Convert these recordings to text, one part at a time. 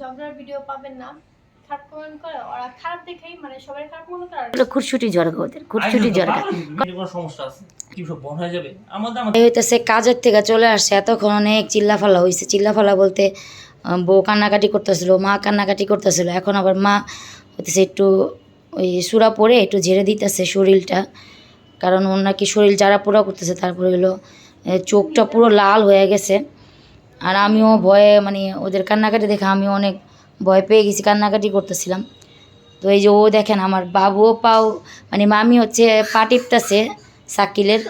ঝগড়ার ভিডিও পাবেন না। খারাপ কমেন্ট করে ওরা খারাপ দেখেই মানে সবাই খারাপ মনে করে আর এগুলো ওদের খুটসুটি জরগা কোনো সমস্যা আছে? কি সব বন্ধ হয়ে যাবে? আমাদের এই হইতেছে কাজের থেকে চলে আসছে এতক্ষণ অনেক চিল্লাফালা হয়েছে চিল্লাফালা বলতে বউ কান্নাকাটি করতেছিল মা কান্নাকাটি করতেছিল। এখন আবার মা হইতেছে একটু ওই সুরা পরে একটু ঝেড়ে দিতেছে শরীরটা। কারণ ওর নাকি শরীর যারা পুরো করতেছে তারপরে হলো চোখটা পুরো লাল হয়ে গেছে। আর আমিও ভয়ে মানে ওদের কান্নাকাটি দেখে আমিও অনেক ভয় পেয়ে গেছি, কান্নাকাটি করতেছিলাম। তো এই যে ও দেখেন আমার বাবুও পাও মানে মামি হচ্ছে পা টিপতেছে সাকিলের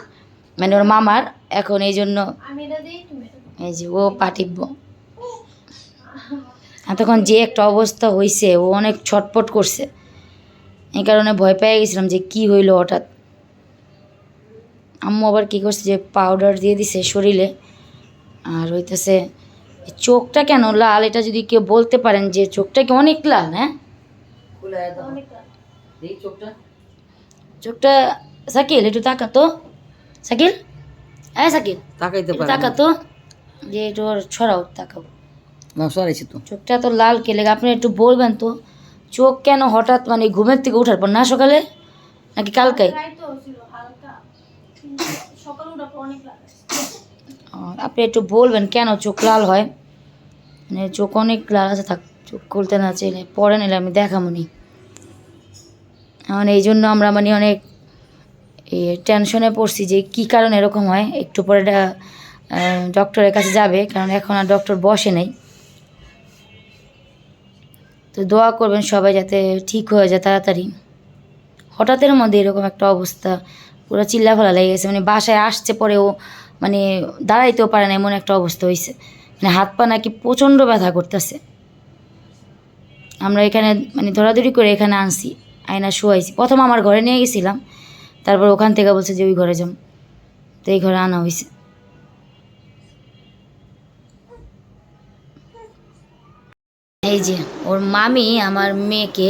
মানে ওর মামার, এখন এই জন্য। এই যে ও পা টিপব। এতক্ষণ যে একটা অবস্থা হয়েছে ও অনেক ছটপট করছে। এই কারণে ভয় পেয়ে গেছিলাম যে কি হইল হঠাৎ। আম্মু আবার কী করছে যে পাউডার দিয়ে দিছে শরীরে। আর হইতেছে চোখটা কেন লাল? এটা যদি কেউ বলতে পারেন যে চোখটা কি অনেক লাল হ্যাঁ? চোখটা। সাকিল একটু তাকা তো। সাকিল হ্যাঁ সাকিল তাকাইতে পারে তাকা তো। যে একটু ওর ছড়াও তাকাও। না সরাইছি তো। চোখটা তো লাল কে লেগে আপনি একটু বলবেন তো। চোখ কেন হঠাৎ মানে ঘুমের থেকে ওঠার পর? না সকালে? নাকি কালকে? প্রায় তো ছিল হালকা। কিন্তু সকালে ওটা অনেক লাল। আছে। আপনি একটু বলবেন কেন চোখ লাল হয়? মানে চোখ অনেক লাল আছে, থাক, চোখ খুলতে না চাইলে পরে নিলে আমি দেখামনি। মানে এই জন্য আমরা মানে অনেক টেনশনে পড়ছি যে কি কারণে এরকম হয়? একটু পরে এটা ডক্টরের কাছে যাবে, কারণ এখন আর ডক্টর বসে নেই। তো দোয়া করবেন সবাই যাতে ঠিক হয়ে যায় তাড়াতাড়ি। হঠাৎের মধ্যে এরকম একটা অবস্থা, পুরো চিল্লাফালা লেগে গেছে। মানে বাসায় আসছে পরেও মানে দাঁড়াইতেও পারে না, এমন একটা অবস্থা হয়েছে মানে হাত পা নাকি প্রচণ্ড ব্যথা করতেছে। আমরা এখানে মানে দৌড়াদৌড়ি করে এখানে আনছি, আয়না শোয়াইছি। প্রথম আমার ঘরে নিয়ে গেছিলাম, তারপর ওখান থেকে বলছে যে ওই ঘরে যাম তো এই ঘরে আনা হয়েছে এই যে, ওর মামি আমার মেয়েকে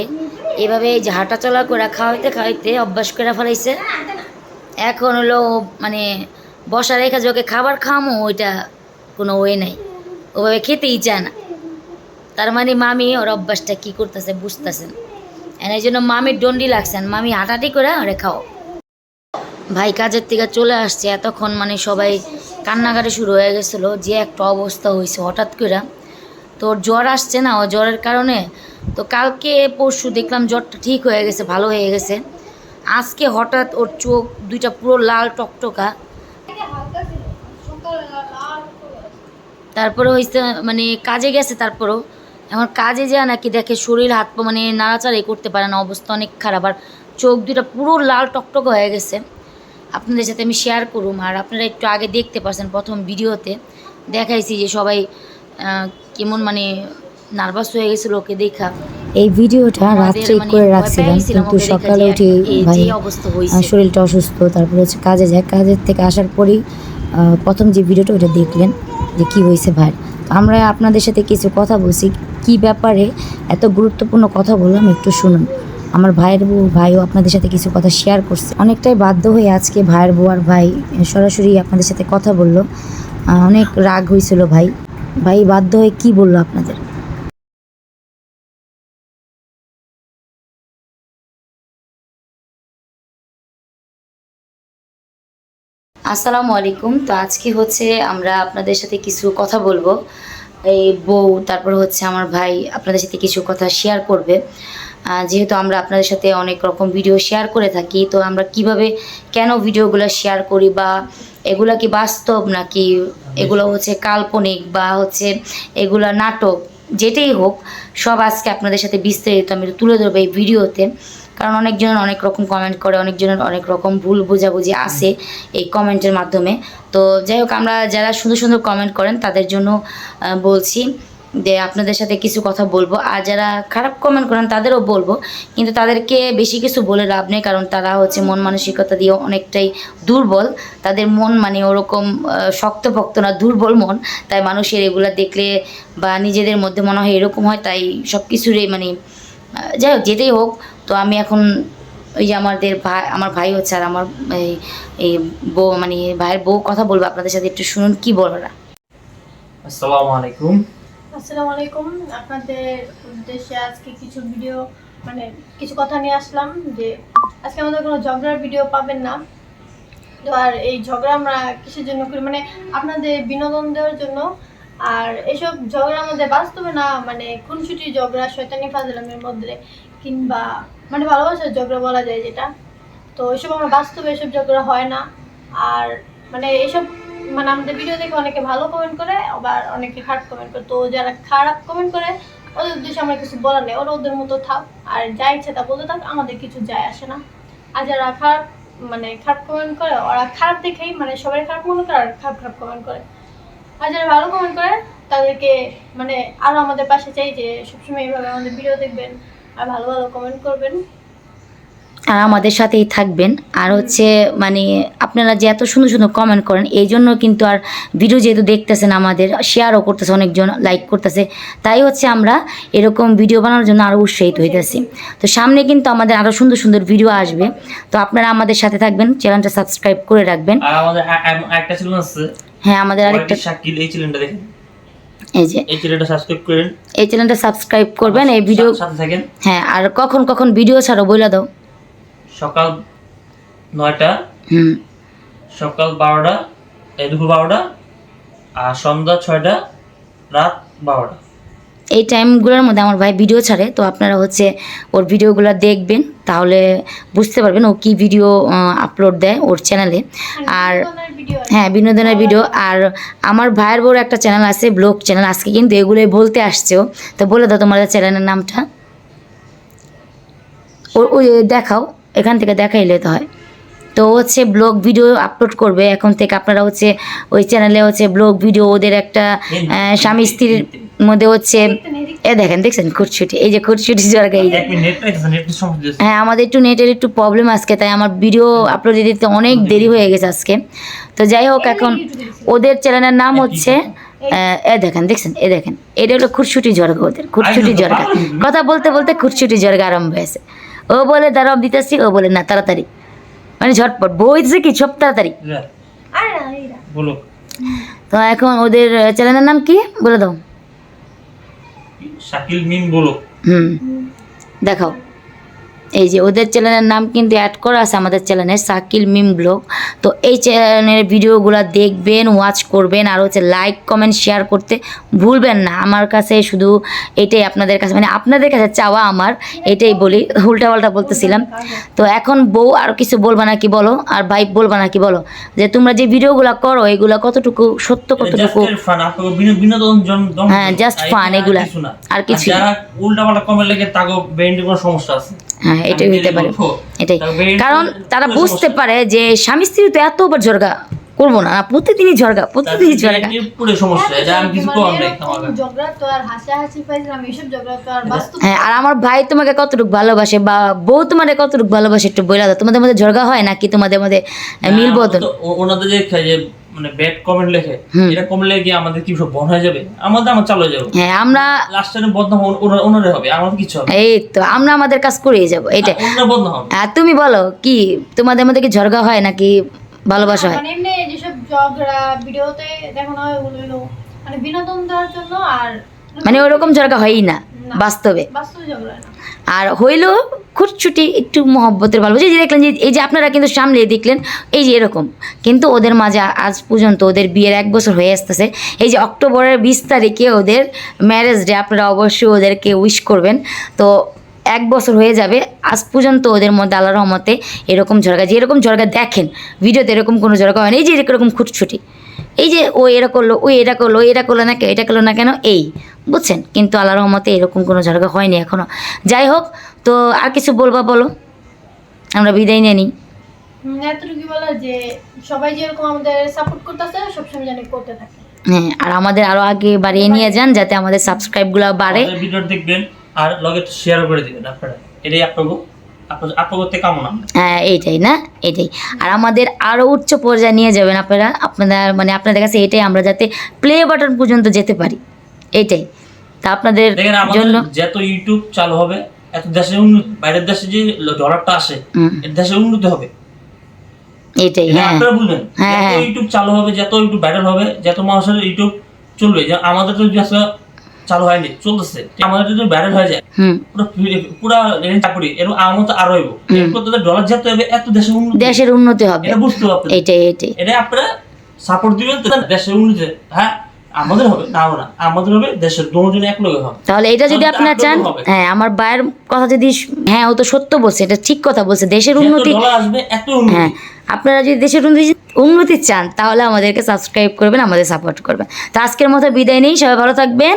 এভাবে এই যে হাঁটা চলা করে খাওয়াইতে খাওয়াইতে অভ্যাস করে ফেলাইছে। এখন হলো মানে বসা রেখা যে ওকে খাবার খামো ওইটা কোনো ওয়ে নাই। ওভাবে খেতেই চায় না। তার মানে মামি ওর অভ্যাসটা কী করতেছে বুঝতেছেন এই জন্য মামির ডন্ডি লাগছেন মামি হাঁটাহাঁটি করে ওরে খাও ভাই, কাজের থেকে চলে আসছে। এতক্ষণ মানে সবাই কান্নাকাটি শুরু হয়ে গেছিল যে একটা অবস্থা হয়েছে হঠাৎ করে তো জ্বর আসছে না, ও জ্বরের কারণে। তো কালকে পরশু দেখলাম জ্বরটা ঠিক হয়ে গেছে, ভালো হয়ে গেছে। আজকে হঠাৎ ওর চোখ দুইটা পুরো লাল টকটকা এটা হালকা ছিল সকালে লাল লাল করে আছে। তারপরে হয়েছে মানে কাজে গেছে তারপরেও। এখন কাজে যায় নাকি দেখে শরীর হাত পা মানে নাড়াচাড়াই করতে পারে না অবস্থা অনেক খারাপ। আর চোখ দুটা পুরো লাল টকটক হয়ে গেছে। আপনাদের সাথে আমি শেয়ার করুম। আর আপনারা একটু আগে দেখতে পাচ্ছেন প্রথম ভিডিওতে। দেখাইছি যে সবাই কেমন মানে নার্ভাস হয়ে গেছিল ওকে দেখা। এই ভিডিওটা রাত্রে মানে করে রাখছিলাম কিন্তু সকালে উঠে ভাই শরীরটা অসুস্থ তারপরে হচ্ছে কাজে যায়। কাজের থেকে আসার পরেই প্রথম যে ভিডিওটা, ওটা দেখলেন যে কী হয়েছে ভাই। আমরা আপনাদের সাথে কিছু কথা বলছি, কি ব্যাপারে এত গুরুত্বপূর্ণ কথা বললাম, একটু শুনুন। আমার ভাইয়ের বউ, ভাইও আপনাদের সাথে কিছু কথা শেয়ার করছে। অনেকটাই বাধ্য হয়ে আজকে ভাইয়ের বউ আর ভাই সরাসরি আপনাদের সাথে কথা বলল। অনেক রাগ হয়েছিল ভাই। ভাই বাধ্য হয়ে কি বলল আপনাদের? আসসালামু আলাইকুম। তো আজকে হচ্ছে আমরা আপনাদের সাথে কিছু কথা বলব। এই বউ, তারপর হচ্ছে আমার ভাই আপনাদের সাথে কিছু কথা শেয়ার করবে। যেহেতু আমরা আপনাদের সাথে অনেক রকম ভিডিও শেয়ার করে থাকি, তো আমরা কীভাবে কেন ভিডিওগুলো শেয়ার করি বা এগুলা কি বাস্তব নাকি এগুলো হচ্ছে কাল্পনিক বা হচ্ছে এগুলা নাটক, যেটাই হোক, সব আজকে আপনাদের সাথে বিস্তারিত আমি তুলে ধরবো এই ভিডিওতে কারণ অনেকজনের অনেক রকম কমেন্ট করে, অনেকজনের অনেক রকম ভুল বোঝাবুঝি আসে এই কমেন্টের মাধ্যমে। তো যাই হোক, আমরা যারা সুন্দর সুন্দর কমেন্ট করেন, তাদের জন্য বলছি যে আপনাদের সাথে কিছু কথা বলব। আর যারা খারাপ কমেন্ট করেন, তাদেরও বলব। কিন্তু তাদেরকে বেশি কিছু বলে লাভ নেই, কারণ তারা হচ্ছে মন মানসিকতা দিয়ে অনেকটাই দুর্বল। তাদের মন মানে ওরকম শক্তপোক্ত না, দুর্বল মন। তাই মানুষের এগুলা দেখলে বা নিজেদের মধ্যে মনে হয় এরকম হয়, তাই সব কিছুরই মানে যাই হোক, যেটাই হোক তো আমি এখন ওই যে আমাদের ভাই আমার ভাই হচ্ছে আর আমার এই এই বউ মানে ভাইয়ের বউ কথা বলব আপনাদের সাথে একটু শুনুন কি বলারা আসসালামু আলাইকুম। আসসালামু আলাইকুম। আপনাদের উদ্দেশ্যে আজকে কিছু ভিডিও মানে কিছু কথা নিয়ে আসলাম যে আজকে আমাদের কোনো ঝগড়ার ভিডিও পাবেন না। তো আর এই ঝগড়া আমরা কিসের জন্য করি? মানে আপনাদের বিনোদন দেওয়ার জন্য আর এসব ঝগড়া আমাদের বাস্তবে না মানে খুনসুটি, ঝগড়া, শয়তানি, ফাজলামের মধ্যে কিংবা মানে ভালোবাসার ঝগড়া বলা যায় যেটা। তো এসব আমরা বাস্তবে এসব ঝগড়া হয় না। আর মানে এসব মানে আমাদের ভিডিও দেখে অনেকে ভালো কমেন্ট করে, আবার অনেকে খারাপ কমেন্ট করে। তো যারা খারাপ কমেন্ট করে, ওদের উদ্দেশ্যে আমরা কিছু বলার নেই। ওরা ওদের মতো থাক, আর যা ইচ্ছে তা বলতে থাক, আমাদের কিছু যায় আসে না। আর যারা খারাপ মানে খারাপ কমেন্ট করে, ওরা খারাপ দেখেই মানে সবাই খারাপ মনে করে, আর খারাপ খারাপ কমেন্ট করে। আর যারা ভালো কমেন্ট করে তাদেরকে মানে আরও আমাদের পাশে চাই যে সবসময় এইভাবে আমাদের ভিডিও দেখবেন আর ভালো ভালো কমেন্ট করবেন। আর আমাদের সাথেই থাকবেন। আর হচ্ছে মানে আপনারা যে এত সুন্দর সুন্দর কমেন্ট করেন এই জন্য কিন্তু আর ভিডিও যেহেতু দেখতেছেন আমাদের শেয়ারও করতেছে অনেকজন লাইক করতেছে তাই হচ্ছে আমরা এরকম ভিডিও বানানোর জন্য আরও উৎসাহিত হইতেছি। তো সামনে কিন্তু আমাদের আরও সুন্দর সুন্দর ভিডিও আসবে। তো আপনারা আমাদের সাথে থাকবেন চ্যানেলটা সাবস্ক্রাইব করে রাখবেন। আর আমাদের একটা চ্যানেল আছে হ্যাঁ আমাদের আরেকটা শাকিল এই চ্যানেলটা দেখেন। এই যে এই চ্যানেলটা সাবস্ক্রাইব করেন। এই চ্যানেলটা সাবস্ক্রাইব করবেন এই ভিডিও সাথে থাকেন। হ্যাঁ আর কখন কখন ভিডিও ছাড়ো বইলা দাও। সকাল নয়টা হুম। সকাল বারোটা এই দুপুর বারোটা আর সন্ধ্যা ছয়টা রাত বারোটা। এই টাইমগুলোর মধ্যে আমার ভাই ভিডিও ছাড়ে তো আপনারা হচ্ছে ওর ভিডিওগুলো দেখবেন তাহলে বুঝতে পারবেন ও কি ভিডিও আপলোড দেয় ওর চ্যানেলে আর হ্যাঁ বিনোদনের ভিডিও আর আমার ভাইয়ের বড় একটা চ্যানেল আছে ব্লগ চ্যানেল আজকে কিন্তু এগুলোই বলতে আসছেও তো বলে দাও তোমাদের চ্যানেলের নামটা। ও ওই দেখাও এখান থেকে দেখাইলে তো হয়। তো হচ্ছে ব্লগ ভিডিও আপলোড করবে। এখন থেকে আপনারা হচ্ছে ওই চ্যানেলে হচ্ছে ব্লগ ভিডিও ওদের একটা স্বামী স্ত্রীর মধ্যে হচ্ছে এ দেখেন দেখছেন খুটছুটি এই যে খুটছুটি জর্গা এই হ্যাঁ আমাদের একটু নেটের একটু প্রবলেম আজকে তাই আমার ভিডিও আপলোড দিতে অনেক দেরি হয়ে গেছে আজকে। তো যাই হোক এখন ওদের চ্যানেলের নাম হচ্ছে এ দেখেন দেখছেন এ দেখেন। এটা হলো খুটছুটি জর্গা ওদের খুটছুটি জর্গা কথা বলতে বলতে খুটছুটি জর্গা আরম্ভ হয়েছে। ও বলে দাঁড়াও দিতেছি। ও বলে না তাড়াতাড়ি। মানে ঝটপট বই দিছে কি? সব তাড়াতাড়ি। বলো। তো এখন ওদের চ্যানেলের নাম কি? বলে দাও। শাকিল মিম বলো। হুম। দেখাও। এই যে ওদের চ্যানেলের নাম কিন্তু অ্যাড করা আছে আমাদের চ্যানেলে সাকিল মিম ব্লগ। তো এই চ্যানেলের ভিডিওগুলো দেখবেন ওয়াচ করবেন আর হচ্ছে লাইক কমেন্ট শেয়ার করতে ভুলবেন না। আমার কাছে শুধু এটাই আপনাদের কাছে মানে আপনাদের কাছে চাওয়া আমার এটাই বলি উল্টাপাল্টা বলতেছিলাম। তো এখন বউ আর কিছু বলবা নাকি বলো? আর ভাই বলবা নাকি বলো? যে তোমরা যে ভিডিওগুলো করো এগুলো কতটুকু সত্য কতটুকু ফান হ্যাঁ, just আর এগুলা। কিছু না। আর কিছুই যারা উল্টা পাল্টা কমেন্ট লেগে ব্রেন্ডে কোনো সমস্যা আছে। হ্যাঁ এটাই আমি হইতে পারে। এটাই। কারণ তারা বুঝতে পারে যে স্বামী স্ত্রী তো এতবার ঝরগা করব না প্রতিদিনই ঝরগা প্রতিদিনই ঝরগা পুরো সমস্যা এটা আমি কিছু মানে কম নাই হ্যাঁ আর আমার ভাই তোমাকে কতটুকু ভালোবাসে বা বউ তোমাদের কতটুকু ভালোবাসে একটু বলে দাও। তোমাদের মধ্যে ঝরগা হয় নাকি তোমাদের মধ্যে মিল বদল? ওনাদের যে মানে ব্যাড কমেন্ট লেখে এটা কমলে গিয়ে আমাদের কি সব বন হয়ে যাবে? আমাদের আমার চালু যাবে। হ্যাঁ আমরা লাস্ট টাইম বন্ধ ওন- ওনারে হবে আমার কিছু হবে এই তো আমরা আমাদের কাজ করেই যাব এটা ওনারা বন্ধ হবে। আর তুমি বলো কি তোমাদের মধ্যে কি ঝরগা হয় নাকি ভালোবাসা হয়? মানে এমনি যেসব ঝগড়া ভিডিওতে দেখানো হয় ওগুলো মানে বিনোদন দেওয়ার জন্য আর মানে ওরকম ঝরগা হয়ই না। বাস্তবে। ঝগড়া আর হইলেও খুঁটছুটি একটু মহব্বতের ভালো যে দেখলেন যে এই যে আপনারা কিন্তু সামনে দেখলেন এই যে এরকম। কিন্তু ওদের মাঝে আজ পর্যন্ত ওদের বিয়ের এক বছর হয়ে আসতেছে। এই যে অক্টোবরের বিশ তারিখে ওদের ম্যারেজ ডে আপনারা অবশ্যই ওদেরকে উইশ করবেন। তো এক বছর হয়ে যাবে আজ পর্যন্ত ওদের মধ্যে আল্লাহ রহমতে এরকম ঝরগা যে এরকম ঝরগা দেখেন ভিডিওতে এরকম কোনো ঝরগা হয় না। এই যে এরকম খুটছুটি এই যে ও এটা করল ওই এটা করল ওই এটা করল না কেন এটা করল না কেন? এই বুঝছেন? কিন্তু আল্লাহ রহমতে এরকম কোনো ঝরগা হয়নি এখনও যাই হোক তো আর কিছু বলবা বলো? আমরা বিদায় নিয়ে নিই। এতটুকু বলা যে সবাই যেরকম আমাদের সাপোর্ট করতেছে সবসময় জানি করতে থাকে। হ্যাঁ আর আমাদের আরও আগে বাড়িয়ে নিয়ে যান যাতে আমাদের সাবস্ক্রাইবগুলো বাড়ে। ভিডিও দেখবেন আর লগে শেয়ার করে দিবেন আপনারা। এটাই আপনার আপনার কামনা হ্যাঁ এইটাই না? এটাই আর আমাদের আরও উচ্চ পর্যায়ে নিয়ে যাবেন আপনারা। আপনাদের মানে আপনাদের কাছে এটাই আমরা যাতে প্লে বাটন পর্যন্ত যেতে পারি। এইটাই। তা আপনাদের জন্য যত ইউটিউব চালু হবে এত দেশে উন্নত বাইরের দেশে যে ডলারটা আসে এর দেশে উন্নতি হবে। এইটাই এটা হ্যাঁ। আপনারা বুঝবেন। হ্যাঁ, হ্যাঁ। ইউটিউব চালু হবে যত ইউটিউব ভাইরাল হবে যত মানুষের ইউটিউব চলবে। যে আমাদের তো চালু হয়নি চলতেছে। আমাদের যদি ভাইরাল হয়ে যায় পুরো চাকরি এরকম আমার মতো আরও হইব। ডলার যেতে হবে এত দেশের উন্নতি। দেশের উন্নতি হবে। এটা বুঝতে হবে। এইটাই এইটাই এটা আপনারা সাপোর্ট দিবেন তো দেশের উন্নতি। হ্যাঁ আমাদের হবে নাও না। আমাদের হবে দেশের দুজনে এক লগে হবে। তাহলে এটা যদি আপনারা চান হ্যাঁ আমার ভাইয়ের কথা যদি হ্যাঁ ও তো সত্য বলছে এটা ঠিক কথা বলছে দেশের উন্নতি আসবে এত উন্নতি। হ্যাঁ আপনারা যদি দেশের উন্নতি উন্নতি চান তাহলে আমাদেরকে সাবস্ক্রাইব করবেন আমাদের সাপোর্ট করবেন। তো আজকের মতো বিদায় নেই সবাই ভালো থাকবেন।